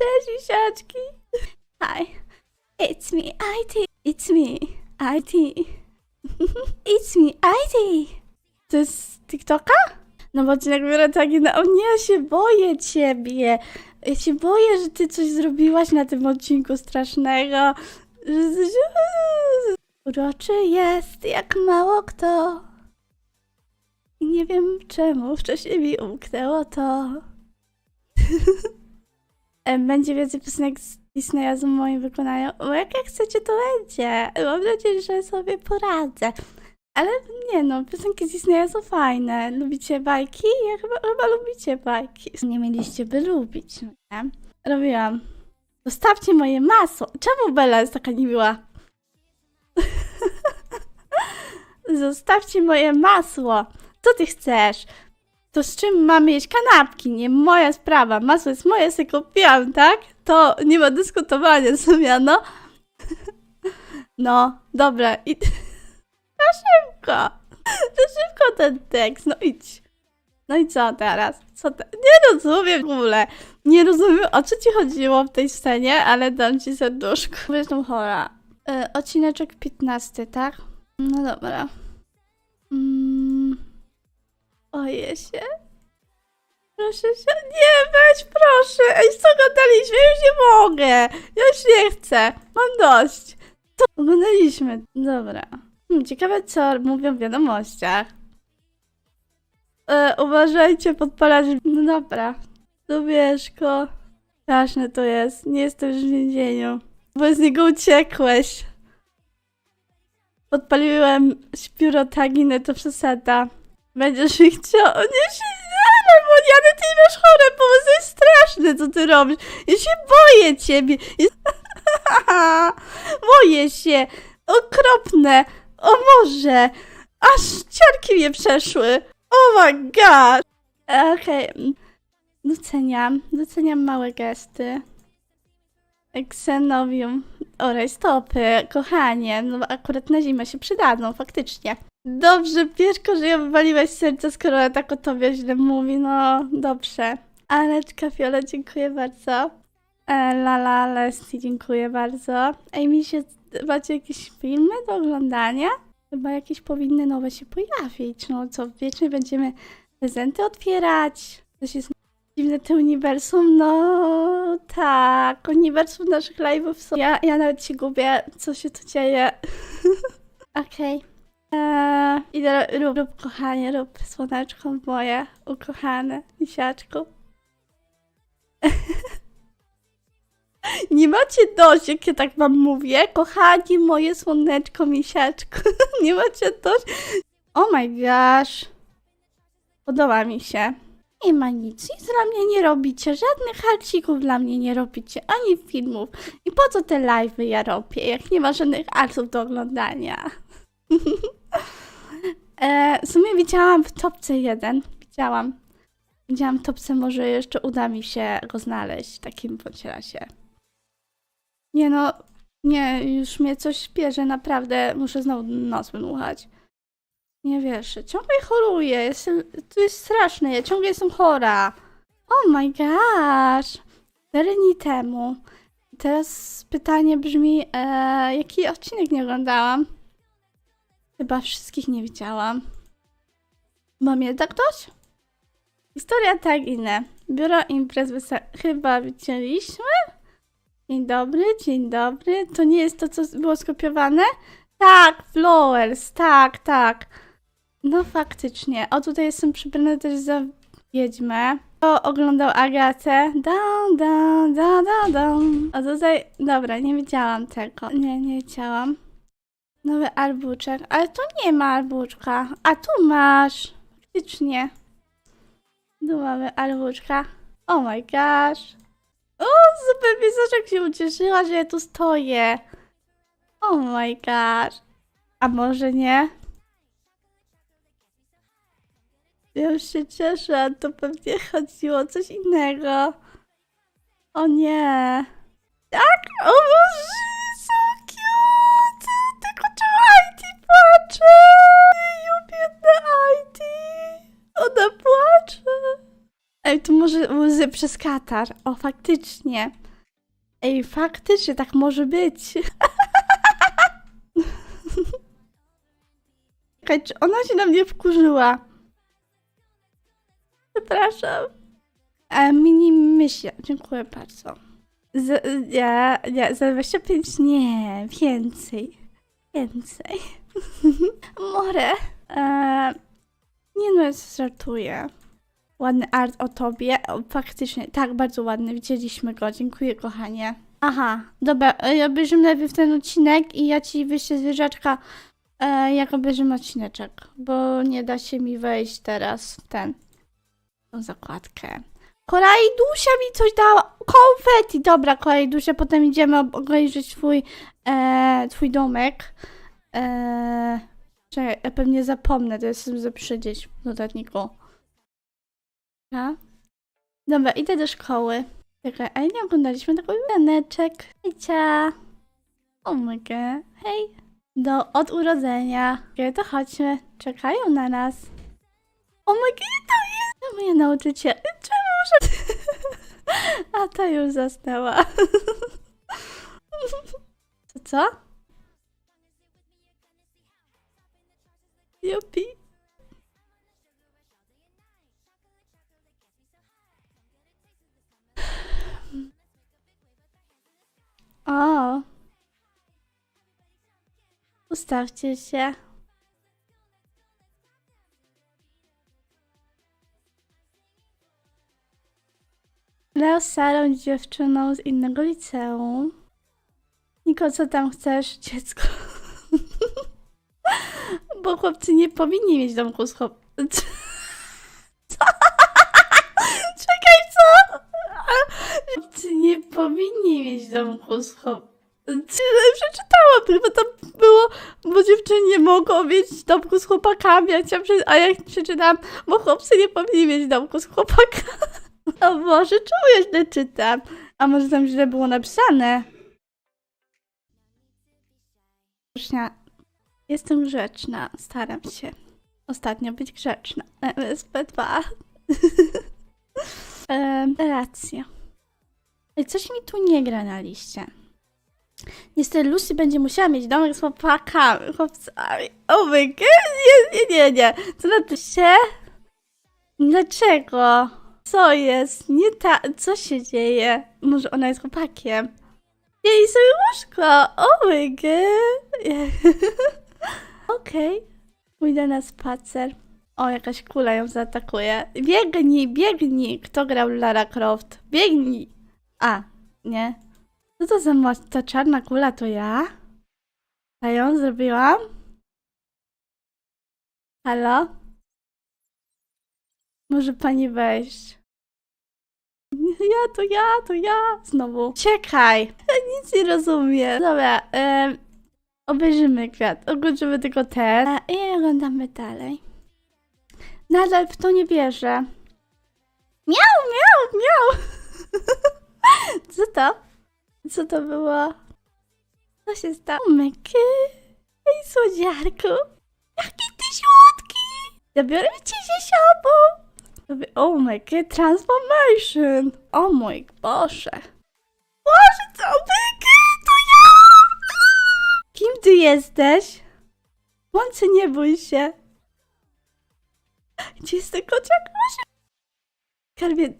Cześć, misiaczki. Hi. It's me, IT. It's me, IT. It's me, IT. To jest z TikToka? No bo odcinek biorę taki na... O nie, ja się boję ciebie. Ja się boję, że ty coś zrobiłaś na tym odcinku strasznego. Że coś... Uroczy jest jak mało kto. I nie wiem czemu wcześniej mi umknęło to. Będzie więcej piosenek z Disneya z moim wykonaniu. Bo jak, chcecie, to będzie. Mam nadzieję, że sobie poradzę. Ale nie no, piosenki z Disneya są fajne. Lubicie bajki? Ja chyba, chyba lubicie bajki. Nie mieliście by lubić, no nie? Robiłam. Zostawcie moje masło. Czemu Bella jest taka niemiła? Zostawcie moje masło. Co ty chcesz? To z czym mamy jeść kanapki? Nie moja sprawa. Masło jest moje, sobie kupiłam, tak? To nie ma dyskutowania, Samiano. No, dobra. I... Na szybko. Na szybko ten tekst. No idź. No i co teraz? Co te... Nie rozumiem w ogóle. Nie rozumiem, o co ci chodziło w tej scenie, ale dam ci serduszko. Jestem chora. E, odcineczek 15, tak? No dobra. Mm. Oje się. Proszę się. Nie, weź, proszę. Ej, co gadaliśmy? Już nie mogę. Ja już nie chcę. Mam dość. To oglądaliśmy. Dobra. Hmm, ciekawe, co mówią w wiadomościach. E, uważajcie, podpalać. No dobra. Dubieszko. Straszne to jest. Nie jestem już w więzieniu. Bo z niego uciekłeś. Podpaliłem śpirotaginę, to przesada. Będziesz mi chciał... Nie się nie, Moniany, ty masz chore pomysły, jest straszne, co ty robisz. Ja się boję ciebie. Boję się. Okropne. O Boże. Aż ciarki mnie przeszły. Oh my god. Okej. Doceniam. Doceniam małe gesty. Xenovium. Oraj, stopy, kochanie. No bo akurat na zimę się przydadzą, faktycznie. Dobrze, Pieszko, że ja wywaliłeś serce, skoro tak o tobie źle mówi. No, dobrze. Aleczka, Fiola, dziękuję bardzo. E, Lala, Leslie, dziękuję bardzo. Ej, mi się... Macie jakieś filmy do oglądania? Chyba jakieś powinny nowe się pojawić. No co, wiecznie będziemy prezenty otwierać. Coś jest dziwne to uniwersum. No tak, uniwersum naszych live'ów są... Ja, ja nawet się gubię, co się tu dzieje. Okej. Eee, idę, rób, rób kochanie, rób słoneczko moje, ukochane, misiaczku. Nie macie dość, jak ja tak wam mówię? Kochani, moje słoneczko, misiaczku. Nie macie dość? Oh my gosh. Podoba mi się. Nie ma nic, nic dla mnie nie robicie, żadnych harcików dla mnie nie robicie, ani filmów. I po co te live'y ja robię, jak nie ma żadnych artów do oglądania? e, w sumie widziałam w topce jeden, widziałam. Widziałam w topce, może jeszcze uda mi się go znaleźć w takim bądź razie. Nie no, nie, już mnie coś bierze, naprawdę muszę znowu nos wydmuchać. Nie wiesz, ciągle choruję, jestem, to jest straszne, ja ciągle jestem chora. Oh my gosh, cztery dni temu. Teraz pytanie brzmi, e, jaki odcinek nie oglądałam? Chyba wszystkich nie widziałam. Mam tak ktoś? Historia tak inne. Biuro imprez. Chyba widzieliśmy? Dzień dobry, dzień dobry. To nie jest to, co było skopiowane? Tak, Flowers, tak, tak. No faktycznie. O, tutaj jestem przybrana też za wiedźmę. Kto oglądał Agatę? Dam, dam, dam, dam, dam. A tutaj, dobra, nie widziałam tego. Nie, nie widziałam. Nowy albuczek, ale tu nie ma albuczka. A tu masz. Faktycznie. Tu mamy albuczka. Oh my gosh. O, super pisaczek się ucieszyła, że ja tu stoję. Oh my gosh. A może nie? Ja już się cieszę, to pewnie chodziło o coś innego. O nie. Tak? O Boże, płacze? Biedna IT. Ona płacze. Ej, to może łzy przez katar. O, faktycznie. Ej, faktycznie tak może być. Czekaj, czy ona się na mnie wkurzyła? Przepraszam. E, mini myśl. Dziękuję bardzo. Z, nie, za 25 nie, więcej. Więcej. More. E, nie no, żartuję. Ładny art o tobie. O, faktycznie, tak, bardzo ładny. Widzieliśmy go. Dziękuję, kochanie. Aha, dobra, e, obejrzymy najpierw ten odcinek i ja ci wyślę zwierzaczka, e, jak obejrzymy odcineczek, bo nie da się mi wejść teraz w ten, tą zakładkę. Kolej Dusia mi coś dała. Konfetti. Dobra, kolej Dusia, potem idziemy ob- obejrzeć twój, e, twój domek. E, czekaj, ja pewnie zapomnę, to jestem zaprzedzieć w notatniku. A? Dobra, idę do szkoły. Czekaj, a nie oglądaliśmy tego janeczek. Hejcia. O my god. Hej. Do, od urodzenia. Okay, to chodźmy. Czekają na nas. O my god, to jest to moja nauczyciel. Czemu muszę... A ta już zasnęła. Co, co? Jupi. O. Ustawcie się. Leo z Sarą dziewczyną z innego liceum. Niko, co tam chcesz, dziecko? Bo chłopcy nie powinni mieć domku z chłop... Co? Czekaj, co? Chłopcy nie powinni mieć domku z chłop... Przeczytałam, chyba tam było, bo dziewczyny nie mogą mieć domku z chłopakami, a, chciałam, prze- a ja przeczytałam, bo chłopcy nie powinni mieć domku z chłopakami. O Boże, czemu ja źle czytam? A może tam źle było napisane? Grzeczna. Jestem grzeczna, staram się. Ostatnio być grzeczna. MSP2. Em, Racja. Coś mi tu nie gra na liście. Niestety Lucy będzie musiała mieć domek z chłopakami, chłopcami. O my god, nie, nie, nie, nie. Co na to się? Dlaczego? Co jest? Nie ta... Co się dzieje? Może ona jest chłopakiem? Jej sobie łóżko! Oh my god! Okej. Pójdę na spacer. O, jakaś kula ją zaatakuje. Biegnij, biegnij! Kto grał Lara Croft? Biegnij! A, nie. Co to za moc? Ta czarna kula to ja? A ją zrobiłam? Halo? Może pani wejść? Ja, to ja, to ja. Znowu. Czekaj. Ja nic nie rozumiem. Dobra, em, obejrzymy kwiat. Oglądamy tylko ten. E, I oglądamy dalej. Nadal w to nie bierze. Miau, miau, miau. Co to? Co to było? Co się stało? Myky. Ej, słodziarku. Jaki ty słodki. Zabiorę cię się sobą. Oh my god, transformation! O mój Boże! Boże, co ja! Ty jesteś? Słońce, nie bój się. Gdzie jest ten kociak? Oh my...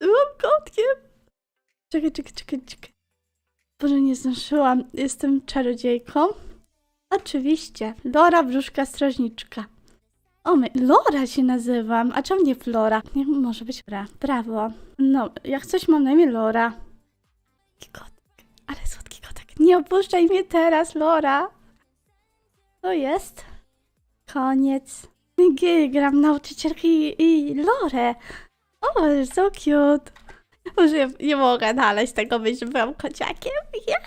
Byłam kotkiem. Czekaj, czekaj, czekaj, czekaj. Boże, nie zdążyłam. Jestem czarodziejką. Oczywiście. Lora Brzuszka Strażniczka. O, my, Lora się nazywam. A czemu nie Flora? Nie może być Flora. Brawo. No, jak coś mam na imię Lora. Kotek. Ale słodki kotek. Nie opuszczaj mnie teraz, Lora. To jest. Koniec. G, gram nauczycielkę i, Lorę. O, so cute. Ja nie mogę dalej z tego być, byłam kociakiem. Ja.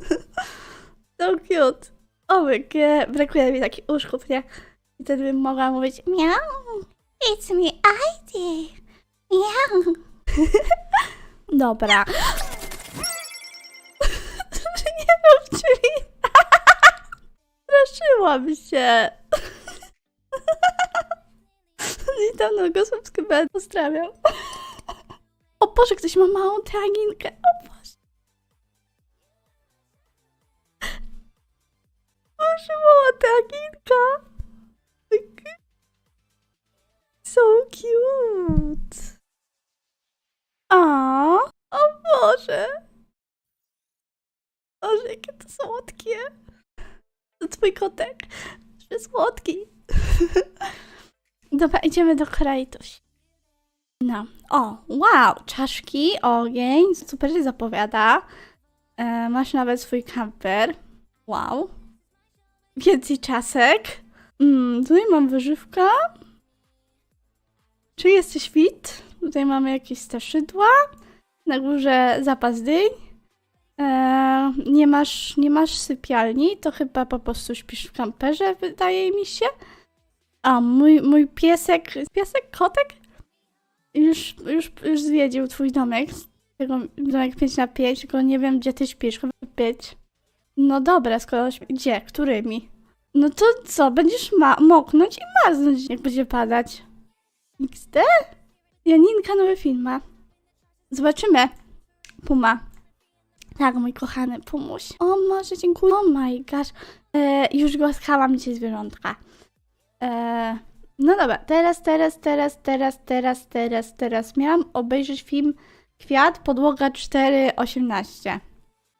so cute. O my god, brakuje mi takich uszków, nie? I wtedy bym mogła mówić miau, it's me ID, miau. Dobra. Rób drzwi. Straszyłam się. Witam nowego subskrybenta, pozdrawiam. O Boże, ktoś ma małą traginkę. O Boże. Boże, mała traginka. So cute. A, o Boże. Boże, jakie to słodkie. To twój kotek. Że słodki. Dobra, idziemy do Krajtuś. No. O, wow, czaszki, ogień, super się zapowiada. E, masz nawet swój kamper. Wow. Więcej czasek. Mm, tutaj mam wyżywka. Czy jesteś fit? Tutaj mamy jakieś straszydła. Na górze zapas dyń. E, nie, masz, nie masz sypialni, to chyba po prostu śpisz w kamperze, wydaje mi się. A mój, mój piesek, piesek, kotek? Już, już, już zwiedził twój domek. Tego domek 5 na 5, tylko nie wiem, gdzie ty śpisz, chyba 5. No dobra, skoro gdzie, którymi? No to co, będziesz ma- moknąć i marznąć, jak będzie padać. XD? Janinka nowy film ma. Zobaczymy. Puma. Tak, mój kochany Pumuś. O, może dziękuję. Oh my gosh. E, już głaskałam cię zwierzątka. E, no dobra, teraz, teraz, teraz, teraz, teraz, teraz, teraz. Miałam obejrzeć film Kwiat, podłoga 4.18.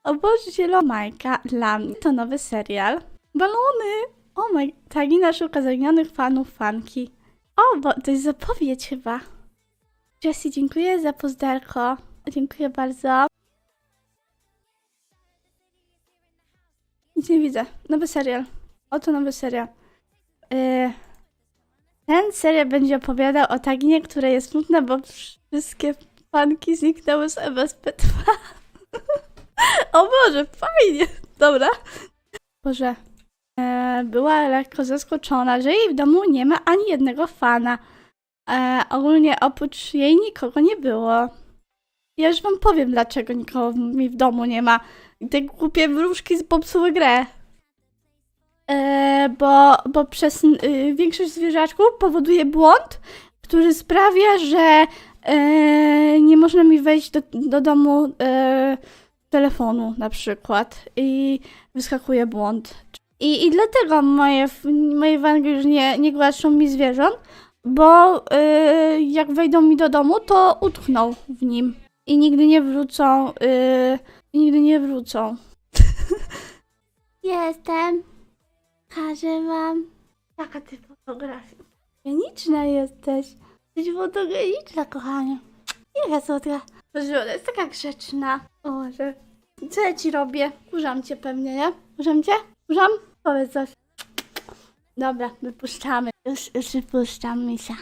O Boże, zielomajka. Dla mnie to nowy serial. Balony! O my, Tagina szuka zaginionych fanów fanki. O, bo to jest zapowiedź chyba. Jessie, dziękuję za pozdarko. Dziękuję bardzo. Nic nie widzę. Nowy serial. Oto nowy serial. Yy, ten serial będzie opowiadał o Taginie, która jest smutna, bo wszystkie fanki zniknęły z MSP2. o Boże, fajnie. Dobra. Boże. E, była lekko zaskoczona, że jej w domu nie ma ani jednego fana. E, ogólnie oprócz jej nikogo nie było. Ja już wam powiem, dlaczego nikogo mi w domu nie ma. Te głupie wróżki popsuły grę. E, bo, bo przez y, większość zwierzaczków powoduje błąd, który sprawia, że e, nie można mi wejść do, do domu e, telefonu na przykład i wyskakuje błąd. I, i dlatego moje, moje wangi już nie, nie głaszczą mi zwierząt, bo y, jak wejdą mi do domu, to utkną w nim i nigdy nie wrócą. Y, i nigdy nie wrócą. Jestem. Każę wam. Jaka ty fotografia? Fotogeniczna jesteś. Jesteś fotogeniczna, kochanie. Jaka słodka. Boże, jest taka grzeczna. Boże. Co ja ci robię? Kurzam cię pewnie, nie? Kurzam cię? Kurzam? Powiedz coś. Dobra, wypuszczamy. Już, już wypuszczam misia.